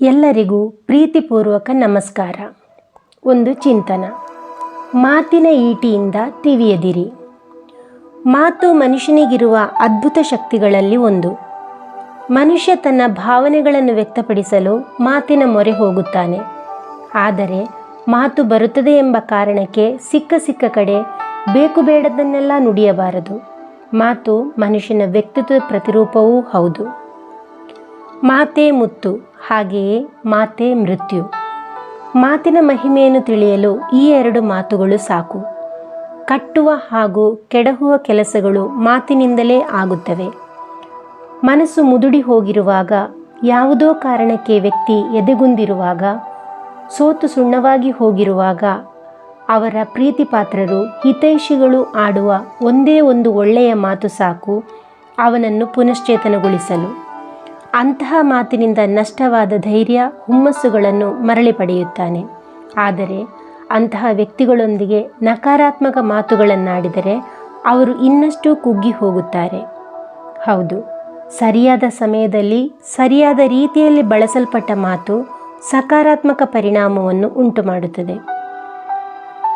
ಎಲ್ಲರಿಗೂ ಪ್ರೀತಿಪೂರ್ವಕ ನಮಸ್ಕಾರ. ಒಂದು ಚಿಂತನ. ಮಾತಿನ ಈಟಿಯಿಂದ ತಿವಿಯದಿರಿ ಮಾತು ಮನುಷ್ಯನಿಗಿರುವ ಅದ್ಭುತ ಶಕ್ತಿಗಳಲ್ಲಿ ಒಂದು. ಮನುಷ್ಯ ತನ್ನ ಭಾವನೆಗಳನ್ನು ವ್ಯಕ್ತಪಡಿಸಲು ಮಾತಿನ ಮೊರೆ ಹೋಗುತ್ತಾನೆ. ಆದರೆ ಮಾತು ಬರುತ್ತದೆ ಎಂಬ ಕಾರಣಕ್ಕೆ ಸಿಕ್ಕ ಸಿಕ್ಕ ಕಡೆ ಬೇಕು ಬೇಡದನ್ನೆಲ್ಲ ನುಡಿಯಬಾರದು. ಮಾತು ಮನುಷ್ಯನ ವ್ಯಕ್ತಿತ್ವ ಪ್ರತಿರೂಪವೂ ಹೌದು. ಮಾತೇ ಮುತ್ತು. ಹಾಗೆಯೇ ಮಾತೆ ಮೃತ್ಯು. ಮಾತಿನ ಮಹಿಮೆಯನ್ನು ತಿಳಿಯಲು ಈ ಎರಡು ಮಾತುಗಳು ಸಾಕು. ಕಟ್ಟುವ ಹಾಗೂ ಕೆಡಹುವ ಕೆಲಸಗಳು ಮಾತಿನಿಂದಲೇ ಆಗುತ್ತವೆ. ಮನಸ್ಸು ಮುದುಡಿ ಹೋಗಿರುವಾಗ ಯಾವುದೋ ಕಾರಣಕ್ಕೆ ವ್ಯಕ್ತಿ ಎದೆಗುಂದಿರುವಾಗ, ಸೋತು ಸುಣ್ಣವಾಗಿ ಹೋಗಿರುವಾಗ ಅವರ ಪ್ರೀತಿಪಾತ್ರರು, ಹಿತೈಷಿಗಳು ಆಡುವ ಒಂದೇ ಒಂದು ಒಳ್ಳೆಯ ಮಾತು ಸಾಕು, ಅವನನ್ನು ಪುನಶ್ಚೇತನಗೊಳಿಸಲು. ಅಂತಹ ಮಾತಿನಿಂದ ನಷ್ಟವಾದ ಧೈರ್ಯ, ಹುಮ್ಮಸ್ಸುಗಳನ್ನು ಮರಳಿ ಪಡೆಯುತ್ತಾನೆ. ಆದರೆ ಅಂತಹ ವ್ಯಕ್ತಿಗಳೊಂದಿಗೆ ನಕಾರಾತ್ಮಕ ಮಾತುಗಳನ್ನಾಡಿದರೆ ಅವರು ಇನ್ನಷ್ಟು ಕುಗ್ಗಿ ಹೋಗುತ್ತಾರೆ. ಹೌದು, ಸರಿಯಾದ ಸಮಯದಲ್ಲಿ ಸರಿಯಾದ ರೀತಿಯಲ್ಲಿ ಬಳಸಲ್ಪಟ್ಟ ಮಾತು ಸಕಾರಾತ್ಮಕ ಪರಿಣಾಮವನ್ನು ಉಂಟುಮಾಡುತ್ತದೆ.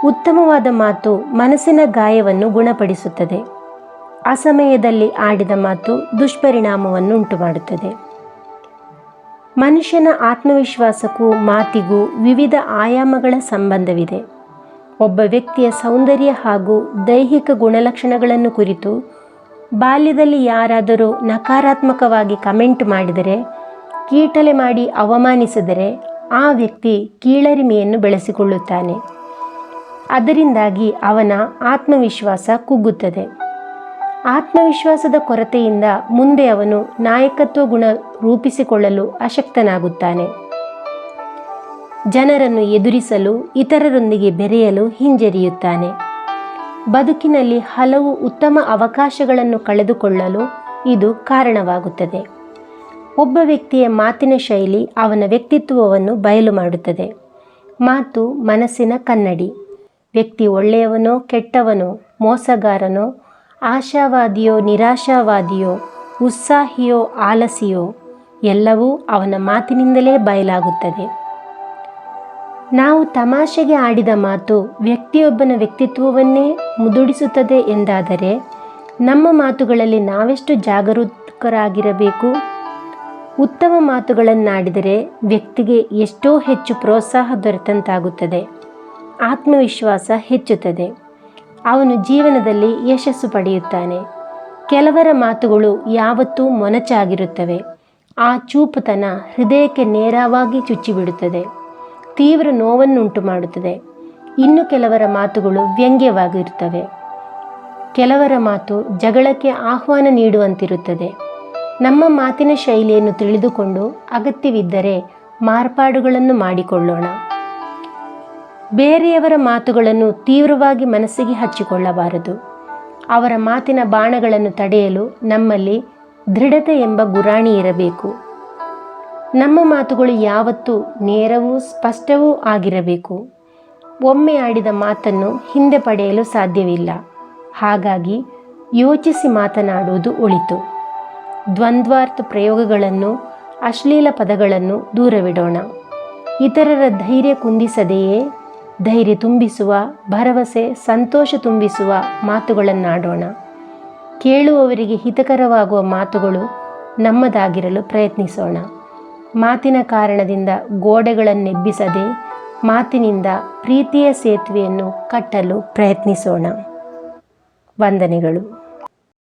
ಉತ್ತಮವಾದ ಮಾತು ಮನಸ್ಸಿನ ಗಾಯವನ್ನು ಗುಣಪಡಿಸುತ್ತದೆ. ಅಸಮಯದಲ್ಲಿ ಆಡಿದ ಮಾತು ದುಷ್ಪರಿಣಾಮವನ್ನು ಉಂಟುಮಾಡುತ್ತದೆ ಮನುಷ್ಯನ ಆತ್ಮವಿಶ್ವಾಸಕ್ಕೂ ಮಾತಿಗೂ ವಿವಿಧ ಆಯಾಮಗಳ ಸಂಬಂಧವಿದೆ. ಒಬ್ಬ ವ್ಯಕ್ತಿಯ ಸೌಂದರ್ಯ ಹಾಗೂ ದೈಹಿಕ ಗುಣಲಕ್ಷಣಗಳನ್ನು ಕುರಿತು ಬಾಲ್ಯದಲ್ಲಿ ಯಾರಾದರೂ ನಕಾರಾತ್ಮಕವಾಗಿ ಕಮೆಂಟ್ ಮಾಡಿದರೆ, ಕೀಟಲೆ ಮಾಡಿ ಅವಮಾನಿಸಿದರೆ ಆ ವ್ಯಕ್ತಿ ಕೀಳರಿಮೆಯನ್ನು ಬೆಳೆಸಿಕೊಳ್ಳುತ್ತಾನೆ. ಅದರಿಂದಾಗಿ ಅವನ ಆತ್ಮವಿಶ್ವಾಸ ಕುಗ್ಗುತ್ತದೆ. ಆತ್ಮವಿಶ್ವಾಸದ ಕೊರತೆಯಿಂದ ಮುಂದೆ ಅವನು ನಾಯಕತ್ವ ಗುಣ ರೂಪಿಸಿಕೊಳ್ಳಲು ಅಶಕ್ತನಾಗುತ್ತಾನೆ ಜನರನ್ನು ಎದುರಿಸಲು, ಇತರರೊಂದಿಗೆ ಬೆರೆಯಲು ಹಿಂಜರಿಯುತ್ತಾನೆ. ಬದುಕಿನಲ್ಲಿ ಹಲವು ಉತ್ತಮ ಅವಕಾಶಗಳನ್ನು ಕಳೆದುಕೊಳ್ಳಲು ಇದು ಕಾರಣವಾಗುತ್ತದೆ. ಒಬ್ಬ ವ್ಯಕ್ತಿಯ ಮಾತಿನ ಶೈಲಿ ಅವನ ವ್ಯಕ್ತಿತ್ವವನ್ನು ಬಯಲು ಮಾಡುತ್ತದೆ. ಮಾತು ಮನಸ್ಸಿನ ಕನ್ನಡಿ. ವ್ಯಕ್ತಿ ಒಳ್ಳೆಯವನೋ ಕೆಟ್ಟವನೋ ಮೋಸಗಾರನೋ ಆಶಾವಾದಿಯೋ, ನಿರಾಶಾವಾದಿಯೋ, ಉತ್ಸಾಹಿಯೋ, ಆಲಸಿಯೋ, ಎಲ್ಲವೂ ಅವನ ಮಾತಿನಿಂದಲೇ ಬಯಲಾಗುತ್ತದೆ. ನಾವು ತಮಾಷೆಗೆ ಆಡಿದ ಮಾತು ವ್ಯಕ್ತಿಯೊಬ್ಬನ ವ್ಯಕ್ತಿತ್ವವನ್ನೇ ಮುದುಡಿಸುತ್ತದೆ ಎಂದಾದರೆ, ನಮ್ಮ ಮಾತುಗಳಲ್ಲಿ ನಾವೆಷ್ಟು ಜಾಗರೂಕರಾಗಿರಬೇಕು? ಉತ್ತಮ ಮಾತುಗಳನ್ನಾಡಿದರೆ ವ್ಯಕ್ತಿಗೆ ಎಷ್ಟೋ ಹೆಚ್ಚು ಪ್ರೋತ್ಸಾಹ ದೊರೆತಂತಾಗುತ್ತದೆ. ಆತ್ಮವಿಶ್ವಾಸ ಹೆಚ್ಚುತ್ತದೆ. ಅವನು ಜೀವನದಲ್ಲಿ ಯಶಸ್ಸು ಪಡೆಯುತ್ತಾನೆ. ಕೆಲವರ ಮಾತುಗಳು ಯಾವತ್ತೂ ಮೊನಚಾಗಿರುತ್ತವೆ. ಆ ಚೂಪುತನ ಹೃದಯಕ್ಕೆ ನೇರವಾಗಿ ಚುಚ್ಚಿಬಿಡುತ್ತದೆ. ತೀವ್ರ ನೋವನ್ನುಂಟು ಮಾಡುತ್ತದೆ. ಇನ್ನು ಕೆಲವರ ಮಾತುಗಳು ವ್ಯಂಗ್ಯವಾಗಿರುತ್ತವೆ. ಕೆಲವರ ಮಾತು ಜಗಳಕ್ಕೆ ಆಹ್ವಾನ ನೀಡುವಂತಿರುತ್ತದೆ. ನಮ್ಮ ಮಾತಿನ ಶೈಲಿಯನ್ನು ತಿಳಿದುಕೊಂಡು ಅಗತ್ಯವಿದ್ದರೆ ಮಾರ್ಪಾಡುಗಳನ್ನು ಮಾಡಿಕೊಳ್ಳೋಣ. ಬೇರೆಯವರ ಮಾತುಗಳನ್ನು ತೀವ್ರವಾಗಿ ಮನಸ್ಸಿಗೆ ಹಚ್ಚಿಕೊಳ್ಳಬಾರದು. ಅವರ ಮಾತಿನ ಬಾಣಗಳನ್ನು ತಡೆಯಲು ನಮ್ಮಲ್ಲಿ ದೃಢತೆ ಎಂಬ ಗುರಾಣಿ ಇರಬೇಕು. ನಮ್ಮ ಮಾತುಗಳು ಯಾವತ್ತೂ ನೇರವೂ ಸ್ಪಷ್ಟವೂ ಆಗಿರಬೇಕು. ಒಮ್ಮೆ ಆಡಿದ ಮಾತನ್ನು ಹಿಂದೆ ಪಡೆಯಲು ಸಾಧ್ಯವಿಲ್ಲ. ಹಾಗಾಗಿ ಯೋಚಿಸಿ ಮಾತನಾಡುವುದು ಒಳಿತು. ದ್ವಂದ್ವಾರ್ಥ ಪ್ರಯೋಗಗಳನ್ನು, ಅಶ್ಲೀಲ ಪದಗಳನ್ನು ದೂರವಿಡೋಣ. ಇತರರ ಧೈರ್ಯ ಕುಂದಿಸದೆಯೇ ಧೈರ್ಯ ತುಂಬಿಸುವ, ಭರವಸೆ, ಸಂತೋಷ ತುಂಬಿಸುವ ಮಾತುಗಳನ್ನಾಡೋಣ. ಕೇಳುವವರಿಗೆ ಹಿತಕರವಾಗುವ ಮಾತುಗಳು ನಮ್ಮದಾಗಿರಲು ಪ್ರಯತ್ನಿಸೋಣ. ಮಾತಿನ ಕಾರಣದಿಂದ ಗೋಡೆಗಳನ್ನೆಬ್ಬಿಸದೆ ಮಾತಿನಿಂದ ಪ್ರೀತಿಯ ಸೇತುವೆಯನ್ನು ಕಟ್ಟಲು ಪ್ರಯತ್ನಿಸೋಣ. ವಂದನೆಗಳು.